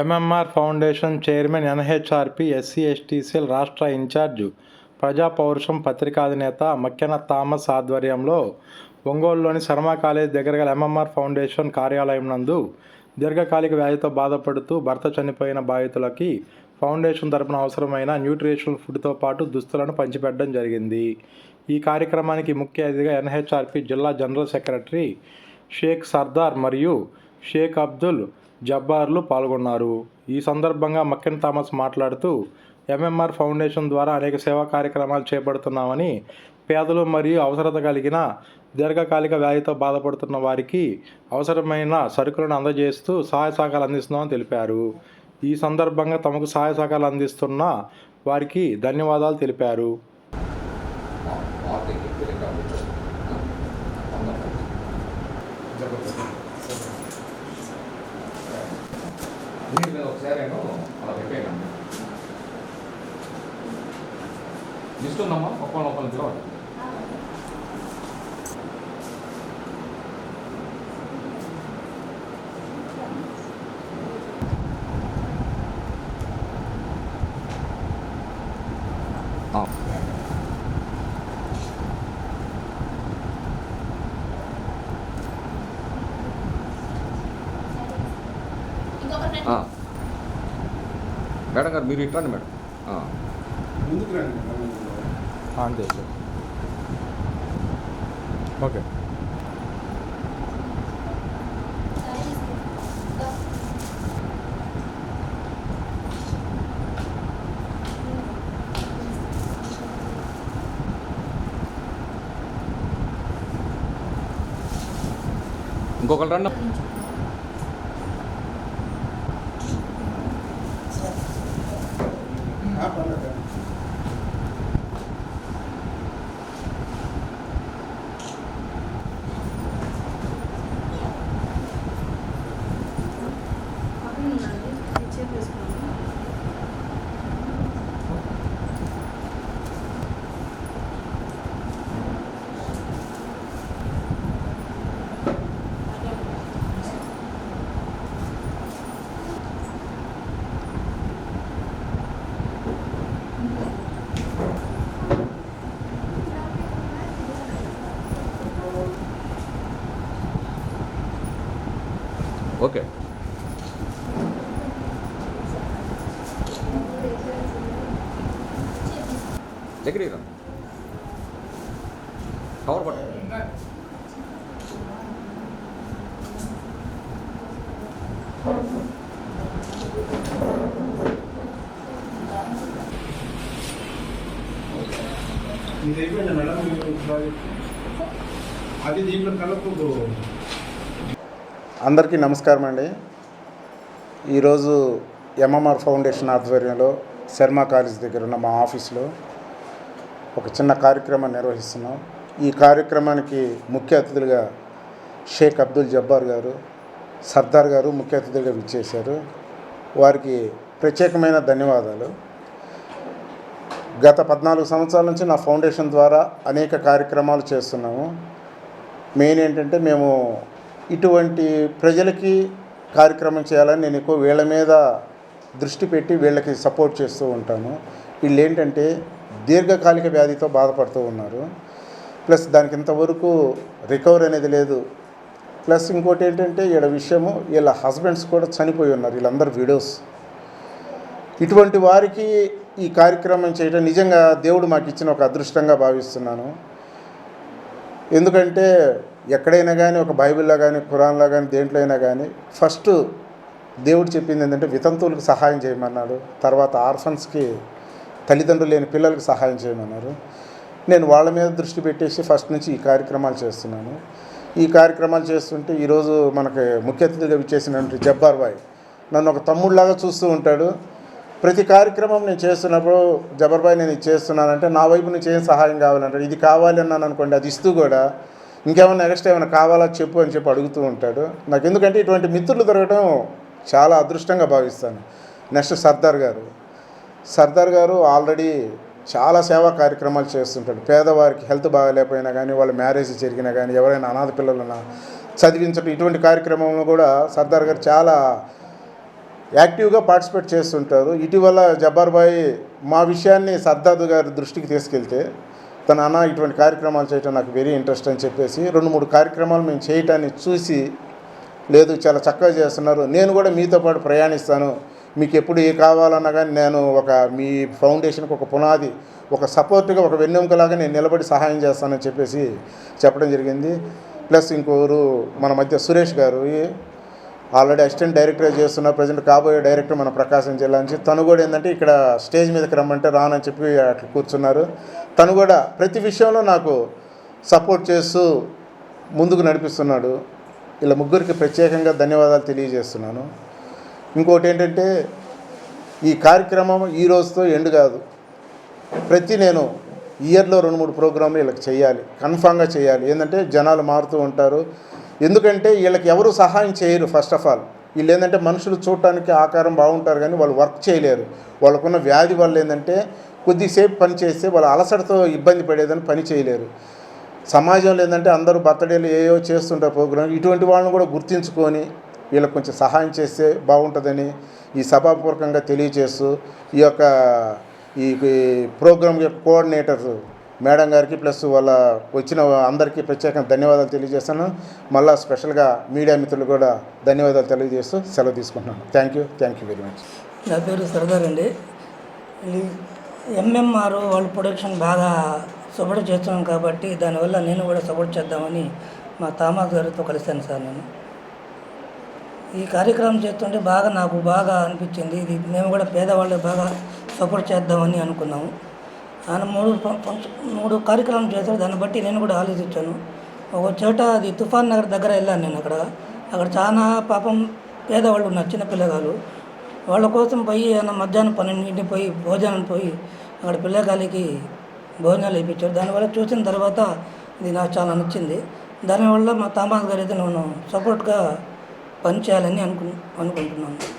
MMR foundation chairman NHRP SC STCL రాష్ట్ర incharge ప్రజా పౌరుషం పత్రికాధినేత మక్కెన థామస్ ఆధ్వర్యంలో ఒంగోలులోని శర్మ కాలేజ్ దగ్గర గల ఎంఎంఆర్ ఫౌండేషన్ కార్యాలయం నందు దీర్ఘకాలిక వ్యాధితో బాధపడుతూ భర్త చనిపోయిన బాధితులకి ఫౌండేషన్ తరపున అవసరమైన న్యూట్రిషనల్ ఫుడ్తో పాటు దుస్తులను పంచిపెట్టడం జరిగింది. ఈ కార్యక్రమానికి ముఖ్య అతిథిగా ఎన్హెచ్ఆర్పి జిల్లా జనరల్ సెక్రటరీ షేక్ సర్దార్ మరియు షేక్ అబ్దుల్ జబ్బార్లు పాల్గొన్నారు ఈ సందర్భంగా మక్కెన్ థామస్ మాట్లాడుతూ ఎంఎంఆర్ ఫౌండేషన్ ద్వారా అనేక సేవా కార్యక్రమాలు చేపడుతున్నామని పేదలు మరియు అవసరత కలిగిన దీర్ఘకాలిక వ్యాధితో బాధపడుతున్న వారికి అవసరమైన సరుకులను అందజేస్తూ సహాయ సహకారాలు అందిస్తున్నామని తెలిపారు ఈ సందర్భంగా తమకు సహాయ సహకారాలు అందిస్తున్న వారికి ధన్యవాదాలు తెలిపారు మీరు ఒకసారి నేను అలా పెట్టేయండి లిస్ట్ ఉందమ్మా? ఒక్కళ్ళ ఒక్కళ్ళ పిలవండి ఆ. మేడం గారు మీరు ఇట్రండి మేడం. ఆ. ముందుకు రండి అంతే సార్ ఓకే. ఇంకొకరు రండి. பண்ண ఓకే. దగ్గరికి రండి కవర్ పట్టు ఇది అయిపోయిందా మేడం? అది దీంట్లో కలపకు అందరికీ నమస్కారం అండి. ఈరోజు ఎంఎంఆర్ ఫౌండేషన్ ఆధ్వర్యంలో శర్మ కాలేజ్ దగ్గర ఉన్న మా ఆఫీస్లో ఒక చిన్న కార్యక్రమం నిర్వహిస్తున్నాం. ఈ కార్యక్రమానికి ముఖ్య అతిథులుగా షేక్ అబ్దుల్ జబ్బార్ గారు సర్దార్ గారు ముఖ్య అతిథులుగా విచ్చేశారు. వారికి ప్రత్యేకమైన ధన్యవాదాలు. గత పద్నాలుగు సంవత్సరాల నుంచి నా ఫౌండేషన్ ద్వారా అనేక కార్యక్రమాలు చేస్తున్నాము. మెయిన్ ఏంటంటే మేము ఇటువంటి ప్రజలకి కార్యక్రమం చేయాలని నేను ఎక్కువ వీళ్ళ మీద దృష్టి పెట్టి వీళ్ళకి సపోర్ట్ చేస్తూ ఉంటాను. వీళ్ళు ఏంటంటే దీర్ఘకాలిక వ్యాధితో బాధపడుతూ ఉన్నారు. ప్లస్ దానికి ఇంతవరకు రికవర్ అనేది లేదు. ప్లస్ ఇంకోటి ఏంటంటే వీళ్ళ విషయము వీళ్ళ హస్బెండ్స్ కూడా చనిపోయి ఉన్నారు వీళ్ళందరూ వీడియోస్ ఇటువంటి వారికి ఈ కార్యక్రమం చేయడం నిజంగా దేవుడు మాకు ఇచ్చిన ఒక అదృష్టంగా భావిస్తున్నాను. ఎందుకంటే ఎక్కడైనా కానీ ఒక బైబిల్లో కానీ ఖురాన్లో కానీ దేంట్లో అయినా కానీ ఫస్ట్ దేవుడు చెప్పింది ఏంటంటే వితంతువులకు సహాయం చేయమన్నాడు తర్వాత ఆర్ఫన్స్కి తల్లిదండ్రులు లేని పిల్లలకు సహాయం చేయమన్నారు. నేను వాళ్ళ మీద దృష్టి పెట్టేసి ఫస్ట్ నుంచి ఈ కార్యక్రమాలు చేస్తున్నాను. ఈ కార్యక్రమాలు చేస్తుంటే ఈరోజు మనకి ముఖ్య అతిథిగా విచ్చేసినటువంటి జబ్బార్ బాయ్ నన్ను ఒక తమ్ముళ్ళలాగా చూస్తూ ఉంటాడు. ప్రతి కార్యక్రమం నేను చేస్తున్నప్పుడు జబర్బాయ్ నేను ఇది చేస్తున్నానంటే నా వైపు నుంచి ఏం సహాయం కావాలంటాడు? ఇది కావాలి అన్నాను అనుకోండి అది ఇస్తూ కూడా ఇంకేమైనా నెక్స్ట్ ఏమైనా కావాలా చెప్పు అని చెప్పి అడుగుతూ ఉంటాడు. నాకు ఎందుకంటే ఇటువంటి మిత్రులు దొరకడం చాలా అదృష్టంగా భావిస్తాను. నెక్స్ట్ సర్దార్ గారు. సర్దార్ గారు ఆల్రెడీ చాలా సేవా కార్యక్రమాలు చేస్తుంటాడు. పేదవారికి హెల్త్ బాగాలేకపోయినా కానీ వాళ్ళ మ్యారేజ్ జరిగినా కానీ ఎవరైనా అనాథ పిల్లలున్నా చదివించడం ఇటువంటి కార్యక్రమంలో కూడా సర్దార్ గారు చాలా యాక్టివ్గా పార్టిసిపేట్ చేస్తుంటారు. ఇటీవల జబ్బార్ బాయ్ మా విషయాన్ని సర్దాదు గారి దృష్టికి తీసుకెళ్తే తన అన్న ఇటువంటి కార్యక్రమాలు చేయటం నాకు వెరీ ఇంట్రెస్ట్ అని చెప్పేసి రెండు మూడు కార్యక్రమాలు మేము చేయటాన్ని చూసి లేదు చాలా చక్కగా చేస్తున్నారు. నేను కూడా మీతో పాటు ప్రయాణిస్తాను. మీకు ఎప్పుడు ఏ కావాలన్నా కానీ నేను ఒక మీ ఫౌండేషన్కి ఒక పునాది ఒక సపోర్ట్గా ఒక వెన్నెముకలాగా నేను నిలబడి సహాయం చేస్తానని చెప్పేసి చెప్పడం జరిగింది. ప్లస్ ఇంకోరు మన మధ్య Suresh garu already assistant director చేస్తున్న ప్రజెంట్ కాబోయే డైరెక్టర్ మన ప్రకాశం జిల్లా నుంచి. తను కూడా ఏంటంటే ఇక్కడ స్టేజ్ మీదకి రమ్మంటే రానని చెప్పి అట్లా కూర్చున్నారు. తను కూడా ప్రతి విషయంలో నాకు సపోర్ట్ చేస్తూ ముందుకు నడిపిస్తున్నాడు. ఇలా ముగ్గురికి ప్రత్యేకంగా ధన్యవాదాలు తెలియజేస్తున్నాను. ఇంకోటి ఏంటంటే ఈ కార్యక్రమం ఈ రోజుతో ఎండ్ కాదు. ప్రతి నేను ఇయర్లో రెండు మూడు ప్రోగ్రాంలు ఇలా చేయాలి. కన్ఫామ్గా చేయాలి. ఏంటంటే జనాలు మారుతూ ఉంటారు. ఎందుకంటే వీళ్ళకి ఎవరు సహాయం చేయరు ఫస్ట్ ఆఫ్ ఆల్ వీళ్ళు ఏంటంటే మనుషులు చూడటానికి ఆకారం బాగుంటారు కానీ వాళ్ళు వర్క్ చేయలేరు. వాళ్ళకున్న వ్యాధి వల్ల ఏంటంటే కొద్దిసేపు పని చేస్తే వాళ్ళ అలసటతో ఇబ్బంది పడేదని పని చేయలేరు. సమాజంలో ఏంటంటే అందరూ బర్త్డేలు ఏయో చేస్తుంటారు ప్రోగ్రాం ఇటువంటి వాళ్ళని కూడా గుర్తించుకొని వీళ్ళకి కొంచెం సహాయం చేస్తే బాగుంటుందని ఈ సభాపూర్వకంగా తెలియజేస్తూ ఈ యొక్క ఈ ఈ ప్రోగ్రామ్ యొక్క కోఆర్డినేటర్ మేడం గారికి ప్లస్ వాళ్ళ వచ్చిన అందరికీ ప్రత్యేకంగా ధన్యవాదాలు తెలియజేస్తాను. మళ్ళీ స్పెషల్గా మీడియా మిత్రులు కూడా ధన్యవాదాలు తెలియజేస్తూ సెలవు తీసుకుంటున్నాను. Thank you thank you very much. నా పేరు సర్దార్ అండి. ఎంఎంఆర్ వాళ్ళ ప్రొడక్షన్ బాగా సపోర్ట్ చేస్తున్నాం కాబట్టి దానివల్ల నేను కూడా సపోర్ట్ చేద్దామని మా తామాస్ గారితో కలిశాను సార్ నేను. ఈ కార్యక్రమం చేస్తుంటే బాగా నాకు బాగా అనిపించింది. ఇది మేము కూడా పేదవాళ్ళకి బాగా సపోర్ట్ చేద్దామని అనుకున్నాము. ఆయన మూడు మూడు కార్యక్రమం చేశారు. దాన్ని బట్టి నేను కూడా ఆలోచించాను. ఒక చోట అది తుఫాన్ నగర్ దగ్గర వెళ్ళాను నేను అక్కడ. అక్కడ చాలా పాపం పేదవాళ్ళు ఉన్నారు చిన్న వాళ్ళ కోసం పోయి ఆయన మధ్యాహ్నం పన్నెండింటికి పోయి భోజనం పోయి అక్కడ పిల్లగాలికి భోజనాలు వేయించారు దానివల్ల చూసిన తర్వాత ఇది నాకు చాలా నచ్చింది. దానివల్ల మా తామాస్ గారు అయితే నేను సపోర్ట్గా పనిచేయాలని అనుకు అనుకుంటున్నాను.